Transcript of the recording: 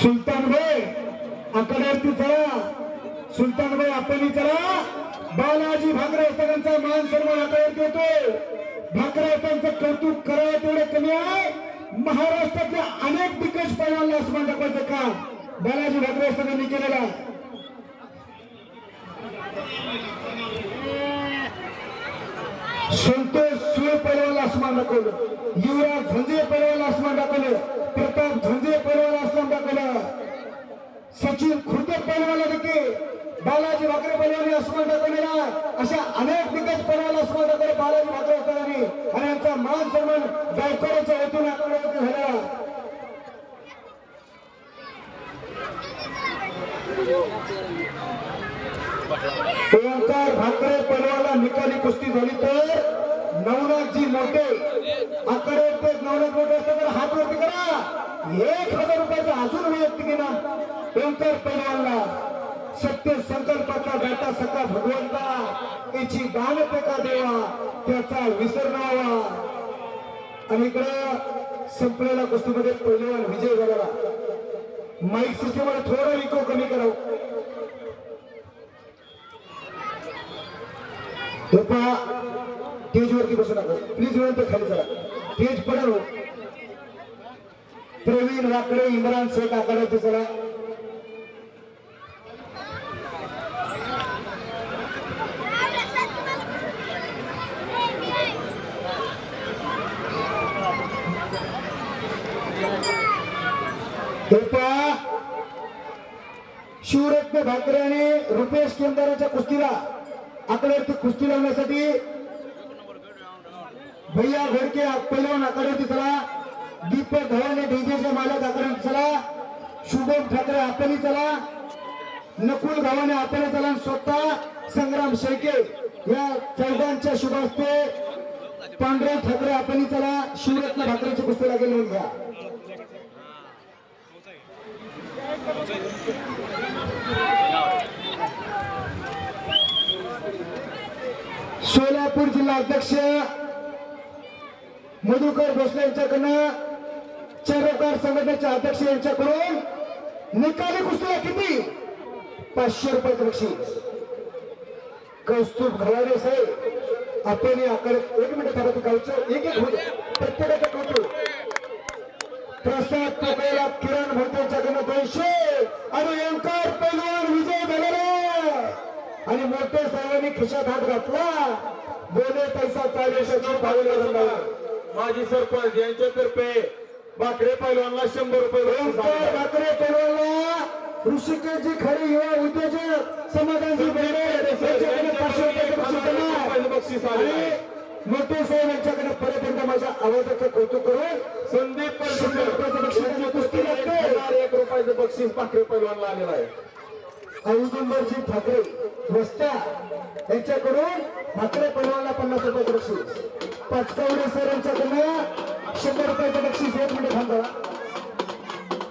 सुलतान भाई आकड्यावरती चला. सुलतान भाई आपण चला. बालाजी भाकरे सगळ्यांचा मान सन्मान आकड्यावरती होतो भाकरे त्यांचं कौतुक करावं तेवढं कमी आहे. महाराष्ट्रातल्या अनेक दिग्गज पैलवानला आसमान दाखवायचं काम बालाजी भाकरे सगळ्यांनी केलेलं आहे संतोष सुळे पैलवानला आसमान दाखवलं युवराज झंजे पैलवानला आसमान दाखवलं प्रताप झंजे पैलवानला आसमान दाखवलं सचिन खुर्द परवाला देखील बालाजी भाकरे पैलवानी आसमान दाखवलेला अशा अनेक दिग्गज परवाला आसमान दाखवलं बालाजी भाकरे पैलवानी आणि यांचा मान सन्मान गायकवाड्याच्या हेतून आकड्यावरती झाला. ओंकार भाकरे पैलवानला निकाली कुस्ती झाली तर जी मोठे आकडे ते नवनाथ मोठे असतात तर हात वरती करा. एक हजार रुपयाचा अजून वैयक्तिक इनाम ओंकार पैलवानला सत्य संकल्पाचा दाता सका भगवंता याची दान पेका देवा त्याचा विसर नावा आणि इकडे संपलेल्या गोष्टीमध्ये पैलवान विजय झालेला. माईक सिस्टीमवर थोडा विको कमी करावं पप्पा स्टेज वरती बसू नका. प्लीज विनंती खाली चला. स्टेज पडेल हो. प्रवीण वाकडे इम्रान शेख आखाड्याचे चला. शिवरत्न भाकरे आणि रुपेश केंदाराच्या कुस्तीला आकड्यावरती कुस्ती लावण्यासाठी भैया घोडके पैलवान आकड्यावरती चला दीपक धवाने डीजेचे मालक आकड्यावरती चला शुभम ठाकरे आपली चला. नकुल गावाने आपले चला स्वतः संग्राम शेळके या चौघांच्या शुभ असते पांढरे ठाकरे आपली चला. शिवरत्न भाकरेची कुस्ती लागेल घ्या. सोलापूर जिल्हा अध्यक्ष मधुकर भोसले यांच्याकडनं चरकार संघटनेचे अध्यक्ष यांच्याकडून निकाली कुस्तीला किती? पाचशे रुपयाचं बक्षीस कौस्तुभ घराणे साहेब आपण आकडे एक मिनिट थांबा गावचं एक एक होते प्रत्येकाचं कौतुक प्रसाद पटेला किरण भरते यांच्याकडनं दोनशे आणि ओंकार पैलवान विजय झालेला. आणि मोठ्या सर्वांनी खिशात हात घातला. बोले पैसा चाळीसाची पावले माजी सरपंच यांच्यातर्फे बाकरे पैलवानला शंभर रुपये. भाकरे पैलवानला. ऋषिकेशजी खरे युवा उद्योजक रुपयाचं बक्षीस आहे. मोठे साहेब यांच्याकडे परत एकदा माझ्या आवाजाचं कौतुक करून संदीप कुस्ती लागते. एक रुपयाचं बक्षीस बाकरे पैलवानला आलेलं आहे. औदुंबरजी ठाकरे वस्त्या यांच्याकडून ठाकरे पैलवानला पन्नास रुपयाचं बक्षीस. पाचकावडे सर यांच्याकडनं शंभर रुपयाचं बक्षीस एक मिनिट थांबवा